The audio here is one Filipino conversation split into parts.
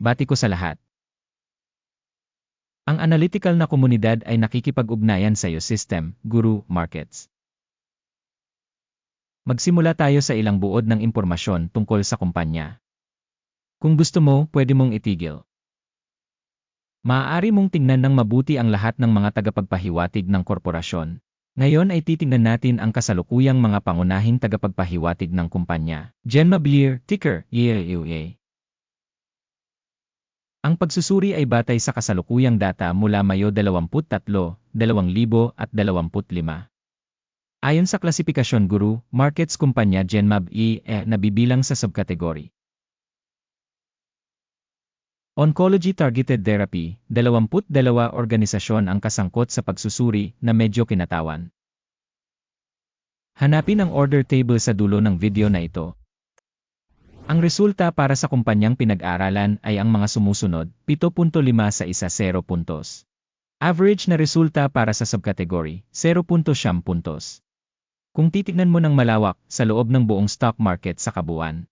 bati ko sa lahat. Ang analytical na komunidad ay nakikipag-ugnayan sa iyo system, guru, markets. Magsimula tayo sa ilang buod ng impormasyon tungkol sa kumpanya. Kung gusto mo, pwede mong itigil. Maaari mong tingnan ng mabuti ang lahat ng mga tagapagpahiwatig ng korporasyon. Ngayon ay titingnan natin ang kasalukuyang mga pangunahing tagapagpahiwatig ng kumpanya. Genma Beer, ticker, EAUA. Ang pagsusuri ay batay sa kasalukuyang data mula Mayo 23, 2025. Ayon sa klasifikasyon guru, markets kumpanya Genmab E eh, nabibilang sa subkategory. Oncology Targeted Therapy, 22 organisasyon ang kasangkot sa pagsusuri na medyo kinatawan. Hanapin ang order table sa dulo ng video na ito. Ang resulta para sa kumpanyang pinag-aralan ay ang mga sumusunod, 7.5 sa isa 0 puntos. Average na resulta para sa subcategory, 0.7 puntos. Kung titignan mo ng malawak sa loob ng buong stock market sa kabuuan,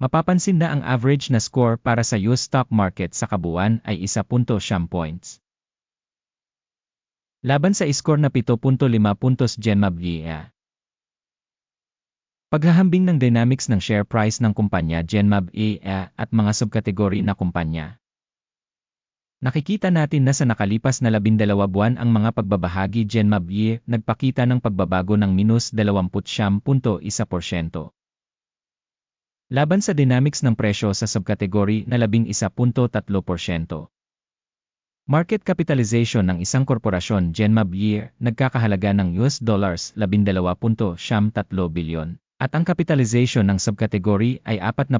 Mapapansin na ang average na score para sa US stock market sa kabuuan ay 1.7 points. Laban sa score na 7.5 puntos Genmab GEA. Paghahambing ng dynamics ng share price ng kumpanya Genmab EA at mga subkategory na kumpanya. Nakikita natin na sa nakalipas na 12 buwan ang mga pagbabahagi Genmab E nagpakita ng pagbabago ng minus 20.1%. Laban sa dynamics ng presyo sa subkategory na 11.3%. Market capitalization ng isang korporasyon Genmab Year nagkakahalaga ng US dollars 12.73 bilyon at ang capitalization ng subkategory ay 48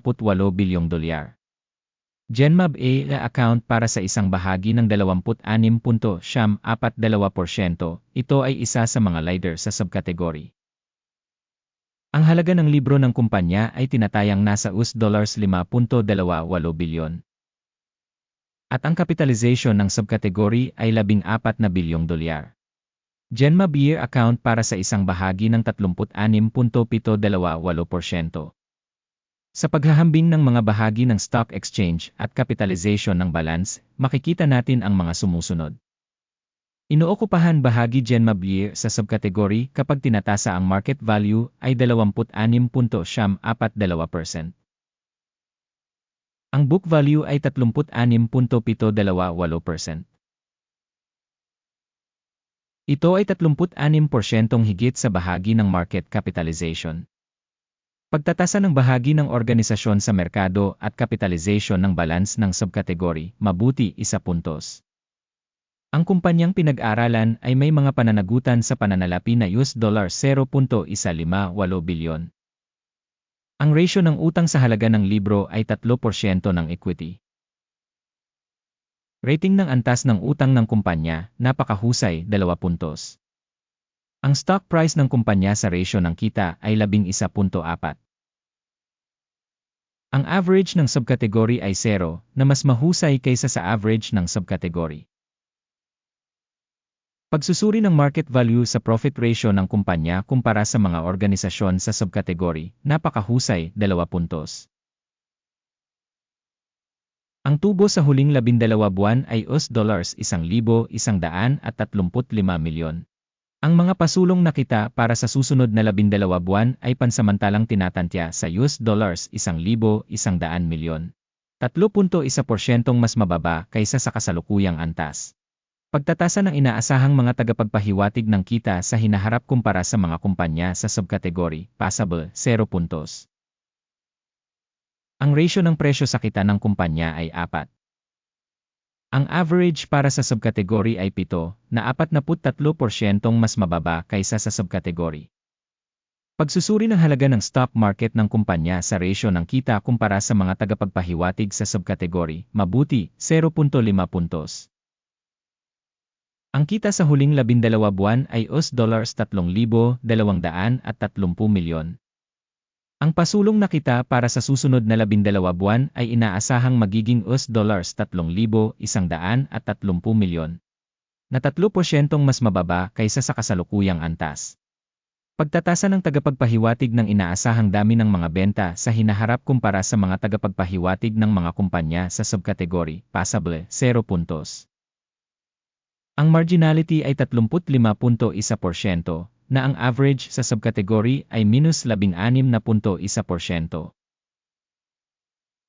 bilyong dolyar. Genmab A na account para sa isang bahagi ng 26.42%. Ito ay isa sa mga leader sa subkategory. Ang halaga ng libro ng kumpanya ay tinatayang nasa US dollars 5.28 bilyon. At ang capitalization ng subkategory ay 14 na bilyong dolyar. Genma Beer account para sa isang bahagi ng 36.728%. Sa paghahambing ng mga bahagi ng stock exchange at capitalization ng balance, makikita natin ang mga sumusunod. Inookupahan bahagi Genmab year sa subkategory kapag tinatasa ang market value ay 26.42%. Ang book value ay 36.728%. Ito ay 36% higit sa bahagi ng market capitalization. Pagtatasa ng bahagi ng organisasyon sa merkado at capitalization ng balance ng subkategory, mabuti isa puntos. Ang kumpanyang pinag-aralan ay may mga pananagutan sa pananalapi na US dollar 0.158 bilyon. Ang ratio ng utang sa halaga ng libro ay 3% ng equity. Rating ng antas ng utang ng kumpanya, napakahusay, 2 puntos. Ang stock price ng kumpanya sa ratio ng kita ay 11.4. Ang average ng subkategory ay 0, na mas mahusay kaysa sa average ng subkategory. Pagsusuri ng market value sa profit ratio ng kumpanya kumpara sa mga organisasyon sa subkategory, napakahusay, 2 puntos. Ang tubo sa huling 12 buwan ay US dollars 1,135 milyon. Ang mga pasulong na kita para sa susunod na 12 buwan ay pansamantalang tinatantya sa US dollars 1,100 milyon. 3.1% mas mababa kaysa sa kasalukuyang antas. Pagtatasa ng inaasahang mga tagapagpahiwatig ng kita sa hinaharap kumpara sa mga kumpanya sa subkategory, passable, 0 puntos. Ang ratio ng presyo sa kita ng kumpanya ay 4. Ang average para sa subkategory ay 7, na 43% mas mababa kaysa sa subkategory. Pagsusuri ng halaga ng stock market ng kumpanya sa ratio ng kita kumpara sa mga tagapagpahiwatig sa subkategory, mabuti, 0.5 puntos. Ang kita sa huling labindalawa buwan ay US dollars 3,230 milyon. Ang pasulong na kita para sa susunod na labindalawa buwan ay inaasahang magiging US dollars 3,130 milyon. Na 3% mas mababa kaysa sa kasalukuyang antas. Pagtatasa ng tagapagpahiwatig ng inaasahang dami ng mga benta sa hinaharap kumpara sa mga tagapagpahiwatig ng mga kumpanya sa subkategory, passable, 0 puntos. Ang marginality ay 35.1% na ang average sa subkategory ay minus 16.1%.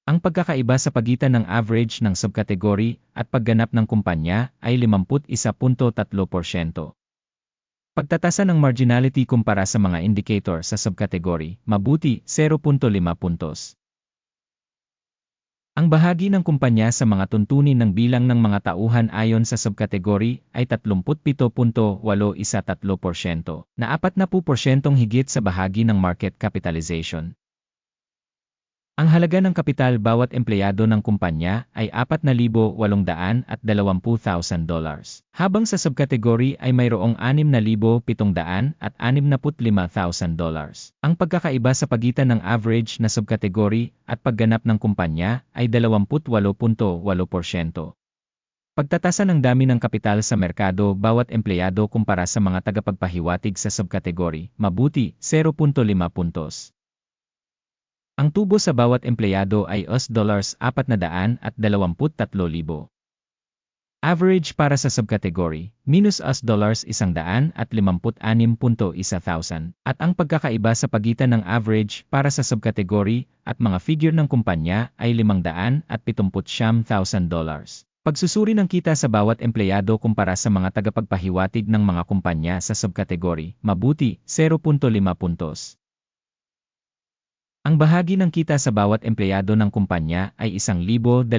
Ang pagkakaiba sa pagitan ng average ng subkategory at pagganap ng kumpanya ay 51.3%. Pagtatasa ng marginality kumpara sa mga indicator sa subkategory, mabuti, 0.5 puntos. Ang bahagi ng kumpanya sa mga tuntunin ng bilang ng mga tauhan ayon sa subkategory ay 37.813%, na 40% higit sa bahagi ng market capitalization. Ang halaga ng kapital bawat empleyado ng kumpanya ay 4,820,000 dollars, habang sa subkategory ay mayroong 6,700 at 65,000 dollars. Ang pagkakaiba sa pagitan ng average na subkategory at pagganap ng kumpanya ay 28.8%. Pagtatasa ng dami ng kapital sa merkado bawat empleyado kumpara sa mga tagapagpahiwatig sa subkategory, mabuti, 0.5 puntos. Ang tubo sa bawat empleyado ay US dollars 400 at 23,000. Average para sa subcategory, minus US dollars 100 at 56.1,000. At ang pagkakaiba sa pagitan ng average para sa subcategory at mga figure ng kumpanya ay 500 at 79,000 dollars. Pagsusuri ng kita sa bawat empleyado kumpara sa mga tagapagpahiwatig ng mga kumpanya sa subkategory, mabuti, 0.5 puntos. Ang bahagi ng kita sa bawat empleyado ng kumpanya ay 1,200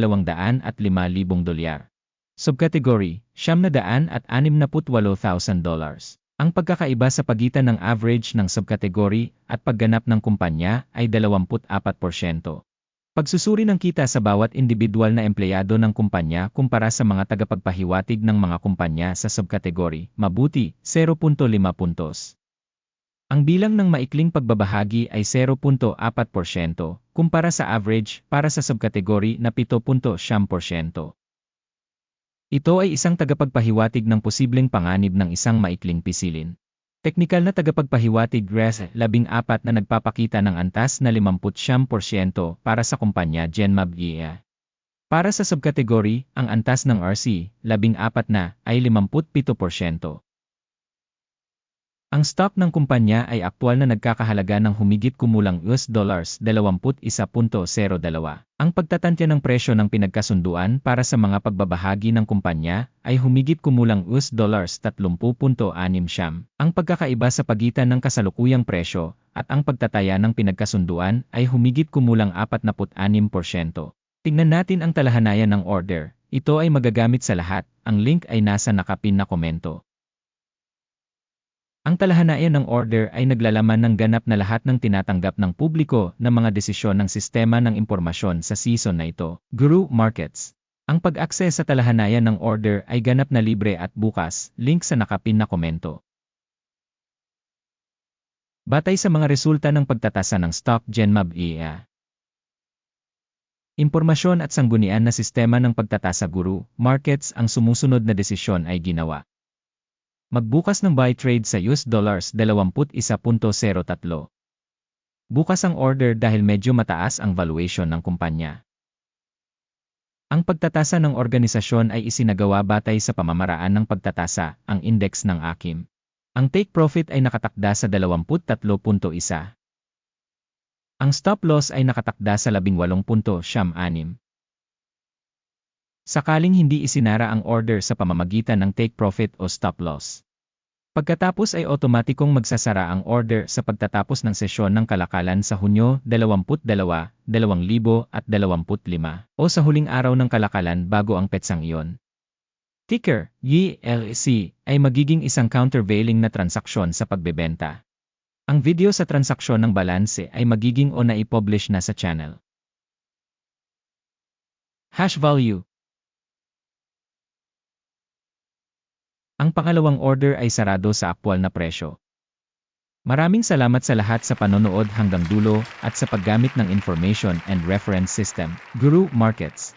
at 5,000 dolyar. Subcategory, 700 at 68,000 dollars. Ang pagkakaiba sa pagitan ng average ng subcategory at pagganap ng kumpanya ay 24%. Pagsusuri ng kita sa bawat individual na empleyado ng kumpanya kumpara sa mga tagapagpahiwatig ng mga kumpanya sa subcategory, mabuti, 0.5 puntos. Ang bilang ng maikling pagbabahagi ay 0.4% kumpara sa average para sa subkategory na 7.7%. Ito ay isang tagapagpahiwatig ng posibleng panganib ng isang maikling pisilin. Teknikal na tagapagpahiwatig RES 14 na nagpapakita ng antas na 50% para sa kumpanya Genmab EA. Para sa subkategory, ang antas ng RC 14 na ay 57%. Ang stock ng kumpanya ay aktwal na nagkakahalaga ng humigit kumulang US dollars 21.02. Ang pagtatantya ng presyo ng pinagkasunduan para sa mga pagbabahagi ng kumpanya ay humigit kumulang US dollars 30.6 siyam. Ang pagkakaiba sa pagitan ng kasalukuyang presyo at ang pagtataya ng pinagkasunduan ay humigit kumulang 46%. Tingnan natin ang talahanayan ng order. Ito ay magagamit sa lahat. Ang link ay nasa nakapin na komento. Ang talahanayan ng order ay naglalaman ng ganap na lahat ng tinatanggap ng publiko na mga desisyon ng sistema ng impormasyon sa season na ito. Guru Markets Ang pag-access sa talahanayan ng order ay ganap na libre at bukas, link sa nakapin na komento. Batay sa mga resulta ng pagtatasa ng stock Genmab EA. Impormasyon at sanggunian na sistema ng pagtatasa guru, markets ang sumusunod na desisyon ay ginawa. Magbukas ng buy trade sa US dollars 21.03. Bukas ang order dahil medyo mataas ang valuation ng kumpanya. Ang pagtatasa ng organisasyon ay isinagawa batay sa pamamaraan ng pagtatasa, ang index ng AKIM. Ang take profit ay nakatakda sa 23.1. Ang stop loss ay nakatakda sa 18.6. Sakaling hindi isinara ang order sa pamamagitan ng take profit o stop loss. Pagkatapos ay otomatikong magsasara ang order sa pagtatapos ng sesyon ng kalakalan sa Hunyo 22, 2025 o sa huling araw ng kalakalan bago ang petsang iyon. Ticker, YLC, ay magiging isang countervailing na transaksyon sa pagbebenta. Ang video sa transaksyon ng balanse ay magiging o na i-publish na sa channel. Hash value Ang pangalawang order ay sarado sa aktwal na presyo. Maraming salamat sa lahat sa panonood hanggang dulo at sa paggamit ng information and reference system, Guru Markets.